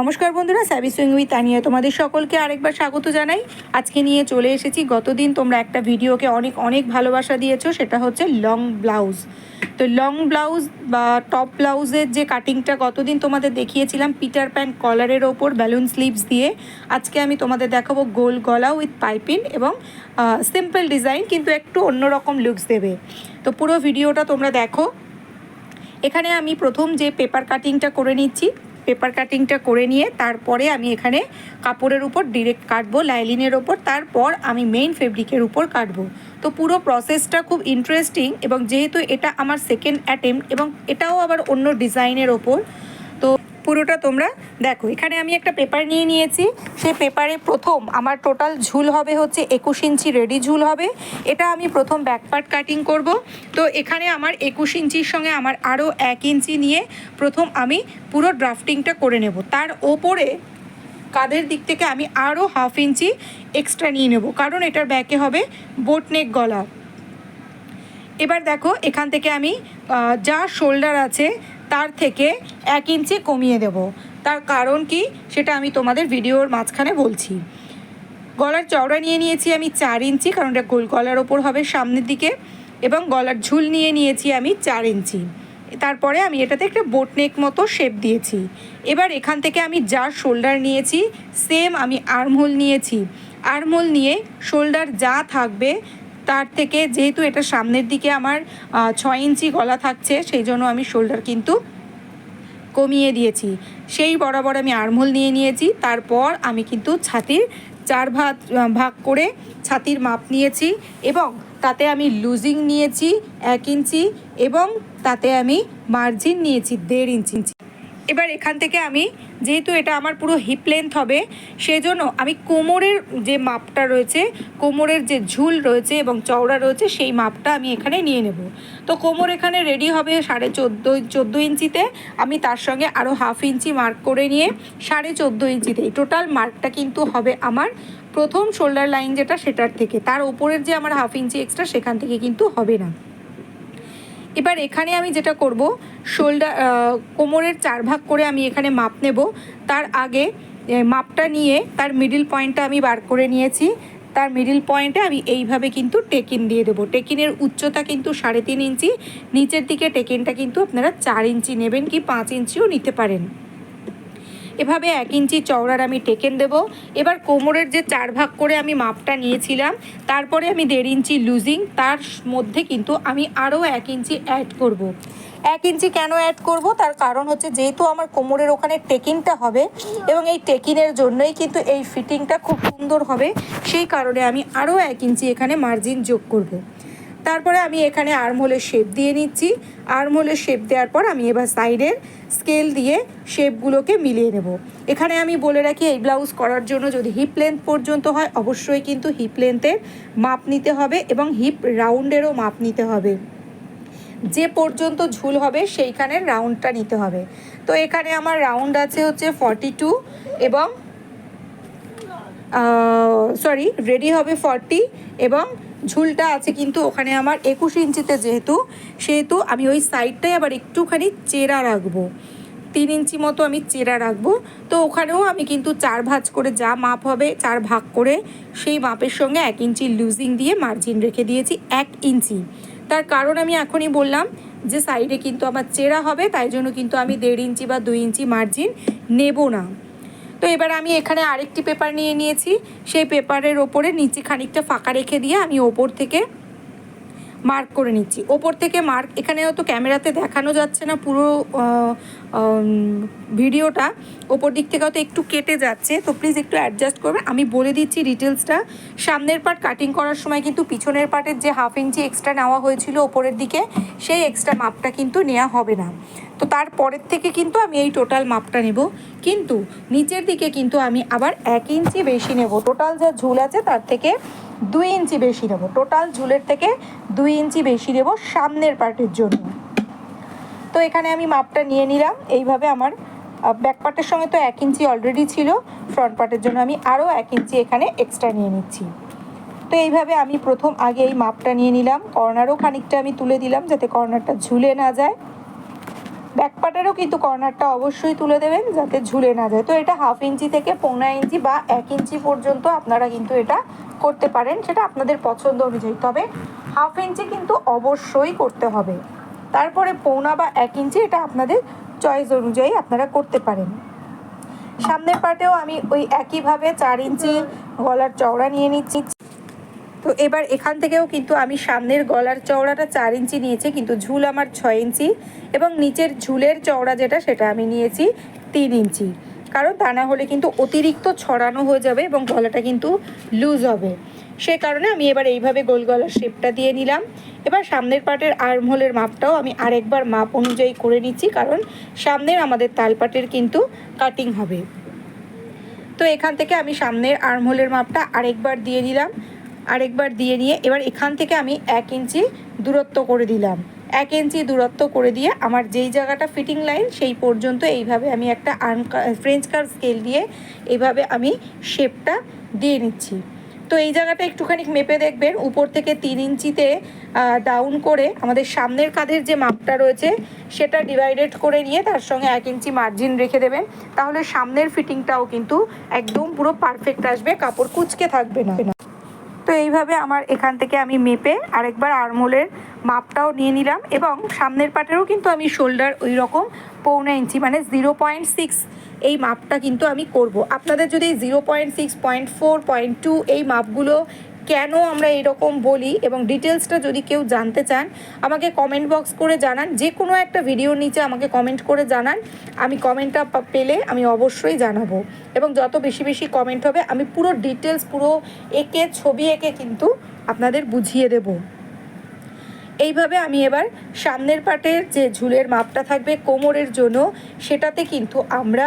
নমস্কার বন্ধুরা service swing with Tania তোমাদের সকলকে আরেকবার স্বাগত জানাই। আজকে নিয়ে চলে এসেছি, গতদিন তোমরা একটা ভিডিওকে অনেক অনেক ভালোবাসা দিয়েছ, সেটা হচ্ছে লং ব্লাউজ তো লং ব্লাউজ বা টপ ব্লাউজের যে কাটিংটা গতদিন তোমাদের দেখিয়েছিলাম পিটার প্যান্ট কলারের ওপর ব্যালুন স্লিভস দিয়ে। আজকে আমি তোমাদের দেখাবো গোল গলা উইথ পাইপিন এবং সিম্পল ডিজাইন কিন্তু একটু অন্যরকম লুকস দেবে। তো পুরো ভিডিওটা তোমরা দেখো। এখানে আমি প্রথম যে পেপার কাটিংটা করে নিচ্ছি পেপার কাটিংটা করে নিয়ে তারপরে আমি এখানে কাপড়ের উপর ডিরেক্ট কাটবো, লাইলিনের ওপর তারপর আমি মেইন ফেব্রিকের উপর কাটবো। তো পুরো প্রসেসটা খুব ইন্টারেস্টিং এবং যেহেতু এটা আমার সেকেন্ড অ্যাটেম্প এবং এটাও আবার অন্য ডিজাইনের ওপর পুরোটা তোমরা দেখো। এখানে আমি একটা পেপার নিয়ে নিয়েছি। সেই পেপারে প্রথম আমার টোটাল ঝুল হবে হচ্ছে একুশ ইঞ্চি রেডি ঝুল হবে। এটা আমি প্রথম ব্যাক পার্ট কাটিং করব। তো এখানে আমার একুশ ইঞ্চির সঙ্গে আমার আরও এক ইঞ্চি নিয়ে প্রথম আমি পুরো ড্রাফটিংটা করে নেব। তার ওপরে কাদের দিক থেকে আমি আরও হাফ ইঞ্চি এক্সট্রা নিয়ে নেব। কারণ এটার ব্যাকে হবে বোটনেক গলা। এবার দেখো, এখান থেকে আমি যা শোল্ডার আছে, তার থেকে এক ইঞ্চি কমিয়ে দেব। তার কারণ কি? সেটা আমি তোমাদের ভিডিওর মাঝখানে বলছি। গলার চওড়া নিয়ে নিয়েছি আমি চার ইঞ্চি, কারণ এটা গোল গলার ওপর হবে সামনের দিকে, এবং গলার ঝুল নিয়ে নিয়েছি আমি চার ইঞ্চি। তারপরে আমি এটাতে একটা বোটনেক মতো শেপ দিয়েছি। এবার এখান থেকে আমি যা শোল্ডার নিয়েছি সেম আমি আর্মহোল নিয়েছি। আর্মহোল নিয়ে শোল্ডার যা থাকবে তার থেকে যেহেতু এটা সামনের দিকে আমার ছয় ইঞ্চি গলা থাকছে, সেই জন্য আমি শোল্ডার কিন্তু কমিয়ে দিয়েছি। সেই বরাবর আমি আর্মহোল নিয়ে নিয়েছি, তারপর আমি কিন্তু ছাতির চার ভাগ ভাগ করে ছাতির মাপ নিয়েছি এবং তাতে আমি লুজিং নিয়েছি এক ইঞ্চি এবং তাতে আমি মার্জিন নিয়েছি দেড় ইঞ্চি। এবার এখান থেকে আমি, যেহেতু এটা আমার পুরো হিপ লেন্থ হবে, সেজন্য আমি কোমরের যে মাপটা রয়েছে, কোমরের যে ঝুল রয়েছে এবং চওড়া রয়েছে, সেই মাপটা আমি এখানে নিয়ে নেব। তো কোমর এখানে রেডি হবে সাড়ে চোদ্দ চোদ্দ ইঞ্চিতে। আমি তার সঙ্গে আরও হাফ ইঞ্চি মার্ক করে নিয়ে সাড়ে চোদ্দ ইঞ্চিতে। টোটাল মার্কটা কিন্তু হবে আমার প্রথম শোল্ডার লাইন যেটা, সেটার থেকে। তার ওপরের যে আমার হাফ ইঞ্চি এক্সট্রা সেখান থেকে কিন্তু হবে না। এবার এখানে আমি যেটা করব শোল্ডার কোমরের চার ভাগ করে আমি এখানে মাপ নেব। তার আগে মাপটা নিয়ে তার মিডিল পয়েন্টটা আমি বার করে নিয়েছি। তার মিডিল পয়েন্টে আমি এইভাবে কিন্তু টেকিন দিয়ে দেবো। টেকিনের উচ্চতা কিন্তু সাড়ে তিন ইঞ্চি, নিচের দিকে টেকিনটা কিন্তু আপনারা চার ইঞ্চি নেবেন কি পাঁচ ইঞ্চিও নিতে পারেন। এভাবে এক ইঞ্চি চওড়ার আমি টেকেন দেব এবার কোমরের যে চার ভাগ করে আমি মাপটা নিয়েছিলাম, তারপরে আমি দেড় ইঞ্চি লুজিং, তার মধ্যে কিন্তু আমি আরও এক ইঞ্চি অ্যাড করব। এক ইঞ্চি কেন অ্যাড করব তার কারণ হচ্ছে যেহেতু আমার কোমরের ওখানে টেকিংটা হবে এবং এই টেকিনের জন্যই কিন্তু এই ফিটিংটা খুব সুন্দর হবে, সেই কারণে আমি আরও এক ইঞ্চি এখানে মার্জিন যোগ করব। তারপরে আমি এখানে আর্মহোলের শেপ দিয়ে নিচ্ছি। আর্মহোলের শেপ দেওয়ার পর আমি এবার সাইডের স্কেল দিয়ে শেপগুলোকে মিলিয়ে নেব। এখানে আমি বলে রাখি, এই ব্লাউজ করার জন্য যদি হিপ লেন্থ পর্যন্ত হয়, অবশ্যই কিন্তু হিপ লেন্থের মাপ নিতে হবে এবং হিপ রাউন্ডেরও মাপ নিতে হবে। যে পর্যন্ত ঝুল হবে সেইখানের রাউন্ডটা নিতে হবে। তো এখানে আমার রাউন্ড আছে হচ্ছে ফর্টি টু এবং সরি রেডি হবে ফর্টি এবং ঝুলটা আছে কিন্তু ওখানে আমার একুশ ইঞ্চিতে যেহেতু, সেহেতু আমি ওই সাইডটাই আবার একটুখানি চেরা রাখব। তিন ইঞ্চি মতো আমি চেরা রাখব। তো ওখানেও আমি কিন্তু চার ভাঁজ করে যা মাপ হবে, চার ভাগ করে সেই মাপের সঙ্গে এক ইঞ্চি লুজিং দিয়ে মার্জিন রেখে দিয়েছি, এক ইঞ্চি। তার কারণ আমি এখনই বললাম যে সাইডে কিন্তু আমার চেরা হবে, তাই জন্য কিন্তু আমি দেড় ইঞ্চি বা দুই ইঞ্চি মার্জিন নেব না। তো এবার আমি এখানে আরেকটি পেপার নিয়ে নিয়েছি। সেই পেপারের ওপরে নিচে খানিকটা ফাঁকা রেখে দিয়ে আমি ওপর থেকে মার্ক করে নিচ্ছি। ওপর থেকে মার্ক এখানেও তো ক্যামেরাতে দেখানো যাচ্ছে না, পুরো ভিডিওটা ওপর দিক থেকে হয়তো একটু কেটে যাচ্ছে, তো প্লিজ একটু অ্যাডজাস্ট করবেন আমি বলে দিচ্ছি ডিটেলসটা সামনের পার্ট কাটিং করার সময় কিন্তু পিছনের পার্টের যে হাফ ইঞ্চি এক্সট্রা নেওয়া হয়েছিল ওপরের দিকে, সেই এক্সট্রা মাপটা কিন্তু নেওয়া হবে না। তো তারপরের থেকে কিন্তু আমি এই টোটাল মাপটা নেব। কিন্তু নিচের দিকে কিন্তু আমি আবার এক ইঞ্চি বেশি নেব। টোটাল যা ঝুল আছে তার থেকে দুই ইঞ্চি বেশি নেব। টোটাল ঝুলের থেকে দুই ইঞ্চি বেশি নেব সামনের পার্টের জন্য। তো এখানে আমি মাপটা নিয়ে নিলাম। এইভাবে আমার ব্যাক পার্টের সঙ্গে তো এক ইঞ্চি অলরেডি ছিল। ফ্রন্ট পার্টের জন্য আমি আরও এক ইঞ্চি এখানে এক্সট্রা নিয়ে নিচ্ছি। তো এইভাবে আমি প্রথম আগে এই মাপটা নিয়ে নিলাম। কর্নারও খানিকটা আমি তুলে দিলাম যাতে কর্নারটা ঝুলে না যায়। ব্যাকপার্টেরও কিন্তু কর্নারটা অবশ্যই তুলে দেবেন যাতে ঝুলে না যায়। তো এটা হাফ ইঞ্চি থেকে পৌনা ইঞ্চি বা এক ইঞ্চি পর্যন্ত আপনারা কিন্তু এটা করতে পারেন। সেটা আপনাদের পছন্দ অনুযায়ী। তবে হাফ ইঞ্চি কিন্তু অবশ্যই করতে হবে। তারপরে পৌনা বা এক ইঞ্চি এটা আপনাদের চয়েস অনুযায়ী আপনারা করতে পারেন। সামনের পার্টেও আমি ওই একইভাবে চার ইঞ্চি গলার চওড়া নিয়ে নিচ্ছি। তো এবার এখান থেকেও কিন্তু আমি সামনের গলার চওড়াটা চার ইঞ্চি নিয়েছি, কিন্তু ঝুল আমার ছয় ইঞ্চি এবং নিচের ঝুলের চওড়া যেটা সেটা আমি নিয়েছি তিন ইঞ্চি। কারণ তা না হলে কিন্তু অতিরিক্ত ছড়ানো হয়ে যাবে এবং গলাটা কিন্তু লুজ হবে। সে কারণে আমি এবার এইভাবে গোল গলার শেপটা দিয়ে নিলাম। এবার সামনের পাটের আর্মহোলের মাপটাও আমি আরেকবার মাপ অনুযায়ী করে নিচ্ছি, কারণ সামনের আমাদের তালপাটের কিন্তু কাটিং হবে। তো এখান থেকে আমি সামনের আর্মহোলের মাপটা আরেকবার দিয়ে দিলাম আরেকবার দিয়ে নিয়ে এবার এখান থেকে আমি এক ইঞ্চি দূরত্ব করে দিলাম। এক ইঞ্চি দূরত্ব করে দিয়ে আমার যেই জায়গাটা ফিটিং লাইন সেই পর্যন্ত এইভাবে আমি একটা আর্ম ফ্রেঞ্চ কার স্কেল দিয়ে এইভাবে আমি শেপটা দিয়ে নিচ্ছি। তো এই জায়গাটা একটুখানি মেপে দেখবেন। উপর থেকে তিন ইঞ্চিতে ডাউন করে আমাদের সামনের কাঁধের যে মাপটা রয়েছে, সেটা ডিভাইডেড করে নিয়ে তার সঙ্গে এক ইঞ্চি মার্জিন রেখে দেবেন। তাহলে সামনের ফিটিংটাও কিন্তু একদম পুরো পারফেক্ট আসবে, কাপড় কুচকে থাকবে না। তো এইভাবে আমার এখান থেকে আমি মেপে আরেকবার আরমোলের মাপটাও নিয়ে নিলাম এবং সামনের পাটেরও কিন্তু আমি শোল্ডার ওই রকম পৌনে ইঞ্চি মানে জিরো পয়েন্ট সিক্স এই মাপটা কিন্তু আমি করব। আপনাদের যদি zero point six, point four, point two এই মাপগুলো কেন আমরা এরকম বলি এবং ডিটেলসটা যদি কেউ জানতে চান, আমাকে কমেন্ট বক্স করে জানান যে কোনো একটা ভিডিওর নিচে আমাকে কমেন্ট করে জানান, আমি কমেন্টটা পেলে আমি অবশ্যই জানাব। এবং যত বেশি বেশি কমেন্ট হবে, আমি পুরো ডিটেলস পুরো একে, ছবি একে কিন্তু আপনাদের বুঝিয়ে দেবো। এইভাবে আমি এবার সামনের পাটের যে ঝুলের মাপটা থাকবে কোমরের জন্য, সেটাতে কিন্তু আমরা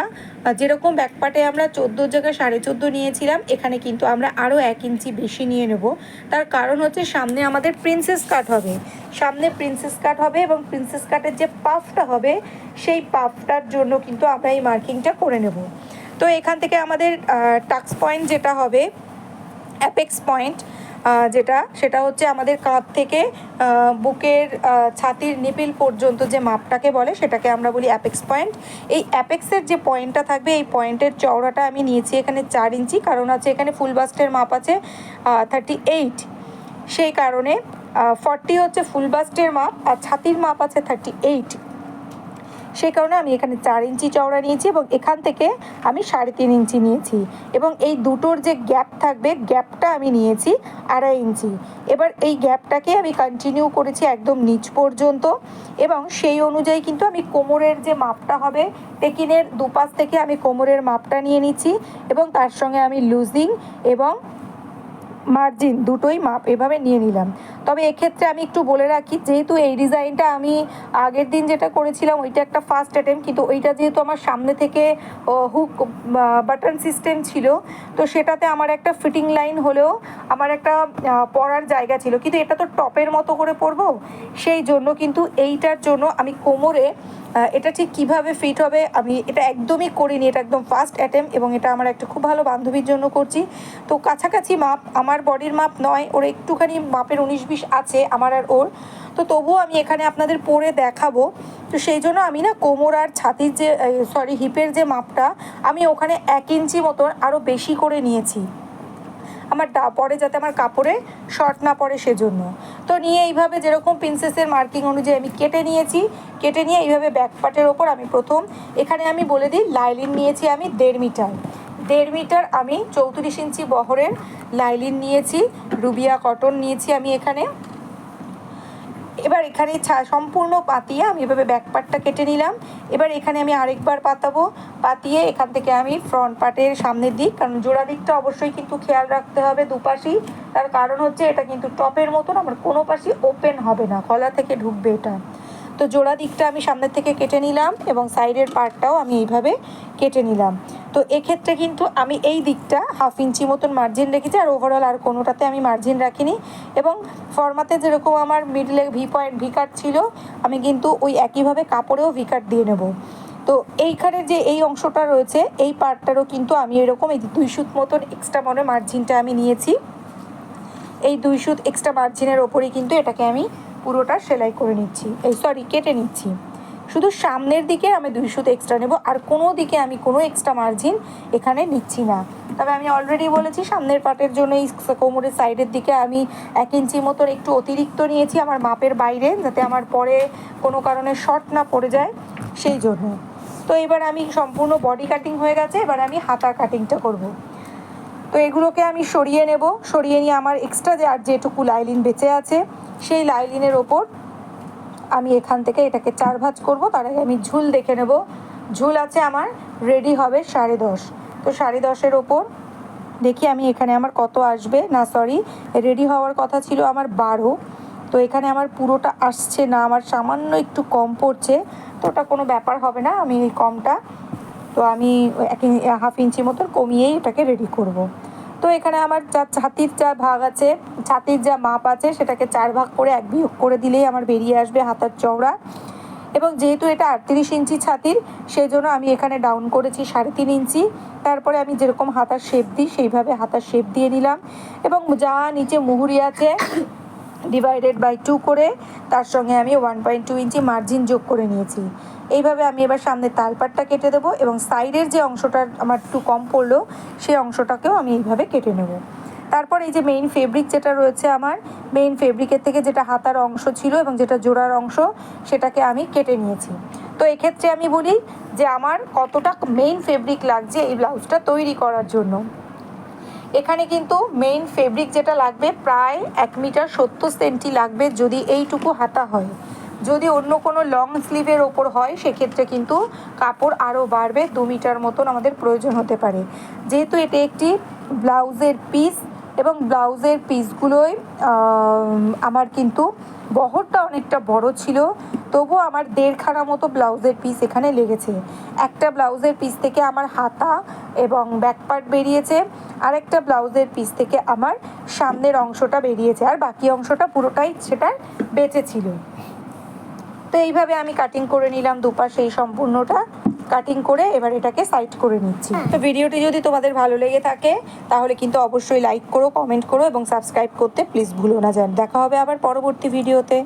যেরকম ব্যাক পাটে আমরা চোদ্দোর জায়গায় সাড়ে চোদ্দ নিয়েছিলাম, এখানে কিন্তু আমরা আরও এক ইঞ্চি বেশি নিয়ে নেব। তার কারণ হচ্ছে সামনে আমাদের প্রিন্সেস কাট হবে। সামনে প্রিন্সেস কাট হবে এবং প্রিন্সেস কাটের যে পাফটা হবে, সেই পাফটার জন্য কিন্তু আমরা এই মার্কিংটা করে নেব। তো এখান থেকে আমাদের টাক্স পয়েন্ট যেটা হবে, অ্যাপেক্স পয়েন্ট যেটা, সেটা হচ্ছে আমাদের কাঁধ থেকে বুকের ছাতির নিপিল পর্যন্ত যে মাপটাকে বলে, সেটাকে আমরা বলি অ্যাপেক্স পয়েন্ট এই অ্যাপেক্সের যে পয়েন্টটা থাকবে, এই পয়েন্টের চওড়াটা আমি নিয়েছি এখানে চার ইঞ্চি, কারণ আছে এখানে ফুল বাস্টের মাপ আছে থার্টি এইট সেই কারণে ফর্টি হচ্ছে ফুল বাস্টের মাপ, আর ছাতির মাপ আছে থার্টি এইট সেই কারণে আমি এখানে চার ইঞ্চি চওড়া নিয়েছি এবং এখান থেকে আমি সাড়ে তিন ইঞ্চি নিয়েছি। এবং এই দুটোর যে গ্যাপ থাকবে, গ্যাপটা আমি নিয়েছি আড়াই ইঞ্চি। এবার এই গ্যাপটাকে আমি কন্টিনিউ করেছি একদম নিচ পর্যন্ত এবং সেই অনুযায়ী কিন্তু আমি কোমরের যে মাপটা হবে, টেকিনের দুপাশ থেকে আমি কোমরের মাপটা নিয়ে নিচ্ছি এবং তার সঙ্গে আমি লুজিং এবং মার্জিন দুটোই মাপ এভাবে নিয়ে নিলাম। তবে এক্ষেত্রে আমি একটু বলে রাখি, যেহেতু এই ডিজাইনটা আমি আগের দিন যেটা করেছিলাম, ওইটা একটা ফার্স্ট অ্যাটেম্প কিন্তু ওইটা যেহেতু আমার সামনে থেকে হুক বাটন সিস্টেম ছিল, তো সেটাতে আমার একটা ফিটিং লাইন হলেও আমার একটা পরার জায়গা ছিল। কিন্তু এটা তো টপের মতো করে পরবো, সেই জন্য কিন্তু এইটার জন্য আমি কোমরে এটা ঠিক কীভাবে ফিট হবে আমি এটা একদমই করিনি, এটা একদম ফার্স্ট অ্যাটেম্প এবং এটা আমার একটা খুব ভালো বান্ধবীর জন্য করছি। তো কাছাকাছি মাপ আমার বডির মাপ নয়, ওর একটুখানি মাপের উনিশ বিশ আছে আমার আর ওর। তো তবুও আমি এখানে আপনাদের পরে দেখাবো। তো সেই জন্য আমি না কোমর আর ছাতির যে সরি হিপের যে মাপটা, আমি ওখানে এক ইঞ্চি মতন আরও বেশি করে নিয়েছি। আমার পরে যাতে আমার কাপড়ে শর্ট না পড়ে সেজন্য। তো নিয়ে এইভাবে যেরকম প্রিন্সেসের মার্কিং অনুযায়ী আমি কেটে নিয়েছি, কেটে নিয়ে এইভাবে ব্যাক পার্টের ওপর আমি প্রথম, এখানে আমি বলে দিই লাইলিন নিয়েছি আমি দেড় মিটার দেড় মিটার আমি চৌত্রিশ ইঞ্চি বহরের লাইলিন নিয়েছি, রুবিয়া কটন নিয়েছি আমি এখানে। এবার এখানে সম্পূর্ণ পাতিয়ে, আমি এভাবে ব্যাক পার্টটা কেটে নিলাম। এবার এখানে আমি আরেকবার পাতাবো। পাতিয়ে এখান থেকে আমি ফ্রন্ট পার্টের সামনের দিক, কারণ জোড়া দিকটা অবশ্যই কিন্তু খেয়াল রাখতে হবে দুপাশেই। তার কারণ হচ্ছে এটা কিন্তু টপের মতন, আমার কোনো পাশই ওপেন হবে না, গলা থেকে ঢুকবে এটা। তো জোড়া দিকটা আমি সামনের থেকে কেটে নিলাম এবং সাইডের পার্টটাও আমি এইভাবে কেটে নিলাম। তো এক্ষেত্রে কিন্তু আমি এই দিকটা হাফ ইঞ্চি মতন মার্জিন রেখেছি আর ওভারঅল আর কোনোটাতে আমি মার্জিন রাখিনি এবং ফর্মাতে যেরকম আমার মিডলে ভি পয়েন্ট ভি কাট ছিল, আমি কিন্তু ওই একইভাবে কাপড়েও ভি কাট দিয়ে নেব। তো এইখানে যে এই অংশটা রয়েছে, এই পার্টটারও কিন্তু আমি এরকম এই দুই সুত মতন এক্সট্রা মনে মার্জিনটা আমি নিয়েছি। এই দুই সুত এক্সট্রা মার্জিনের ওপরেই কিন্তু এটাকে আমি পুরোটা সেলাই করে নিচ্ছি। এই সরি কেটে নিচ্ছি। শুধু সামনের দিকে আমি দুই সুতো এক্সট্রা নেব, আর কোনো দিকে আমি কোনো এক্সট্রা মার্জিন এখানে নিচ্ছি না। তবে আমি অলরেডি বলেছি, সামনের পাটের জন্য এই কোমরের সাইডের দিকে আমি এক ইঞ্চি মতন একটু অতিরিক্ত নিয়েছি আমার মাপের বাইরে, যাতে আমার পরে কোনো কারণে শর্ট না পড়ে যায়, সেই জন্য। তো এবার আমি সম্পূর্ণ বডি কাটিং হয়ে গেছে, এবার আমি হাতা কাটিংটা করব। তো এগুলোকে আমি সরিয়ে নেব, সরিয়ে নিয়ে আমার এক্সট্রা যে আর যেটুকু লাইলিন বেঁচে আছে সেই লাইলিনের ওপর আমি এখান থেকে এটাকে চার ভাঁজ করব, তার আগে আমি ঝুল দেখে নেব। ঝুল আছে আমার রেডি হবে সাড়ে দশ। তো সাড়ে দশের ওপর দেখি আমি এখানে আমার কত আসবে। না সরি রেডি হওয়ার কথা ছিল আমার বারো। তো এখানে আমার পুরোটা আসছে না, আমার সামান্য একটু কম পড়ছে। তো ওটা কোনো ব্যাপার হবে না, আমি কমটা, তো আমি এক হাফ ইঞ্চি মতন কমিয়েই এটাকে রেডি করব। তো এখানে আমার যা ছাতির যা ভাগ আছে, ছাতির যা মাপ আছে, সেটাকে চার ভাগ করে এক বিয়োগ করে দিলেই আমার বেরিয়ে আসবে হাতার চওড়া। এবং যেহেতু এটা আটত্রিশ ইঞ্চি ছাতির সেই জন্য আমি এখানে ডাউন করেছি সাড়ে তিন ইঞ্চি। তারপরে আমি যেরকম হাতার শেপ দিই, সেইভাবে হাতার শেপ দিয়ে নিলাম। এবং যা নিচে মুহুরি আছে ডিভাইডেড বাই টু করে, তার সঙ্গে আমি one point two inch margin যোগ করে নিয়েছি। এইভাবে আমি এবার সামনে তালপাটটা কেটে দেবো এবং সাইডের যে অংশটা আমার একটু কম পড়ল, সেই অংশটাকেও আমি এইভাবে কেটে নেব। তারপর এই যে মেইন ফেব্রিক যেটা রয়েছে আমার মেইন ফেব্রিকের থেকে যেটা হাতার অংশ ছিল এবং যেটা জোড়ার অংশ, সেটাকে আমি কেটে নিয়েছি। তো এক্ষেত্রে আমি বলি যে আমার কতটা মেইন ফেব্রিক লাগছে এই ব্লাউজটা তৈরি করার জন্য। এখানে কিন্তু মেইন ফেব্রিক যেটা লাগবে প্রায় এক মিটার সত্তর সেন্টি লাগবে যদি এইটুকু হাতা হয়। যদি অন্য কোনো লং স্লিভের ওপর হয়, সেক্ষেত্রে কিন্তু কাপড় আরও বাড়বে দু মিটার মতন আমাদের প্রয়োজন হতে পারে। যেহেতু এটি একটি ব্লাউজের পিস এবং ব্লাউজের পিসগুলোই আমার কিন্তু বহরটা অনেকটা বড় ছিল তবু আমার দেড়খানা মতো ব্লাউজের পিস এখানে লেগেছে। একটা ব্লাউজের পিস থেকে আমার হাতা এবং ব্যাকপার্ট বেরিয়েছে আর একটা ব্লাউজের পিস থেকে আমার সামনের অংশটা বেরিয়েছে, আর বাকি অংশটা পুরোটাই সেটার বেঁচে ছিল। তো এইভাবে আমি কাটিং করে নিলাম দুপাশে এই সম্পূর্ণটা। কাটিং করে এবার এটাকে সাইড করে নিচ্ছি। তো ভিডিওটি যদি তোমাদের ভালো লেগে থাকে, তাহলে কিন্তু অবশ্যই লাইক করো কমেন্ট করো এবং সাবস্ক্রাইব করতে প্লিজ ভুলো না যান দেখা হবে আবার পরবর্তী ভিডিওতে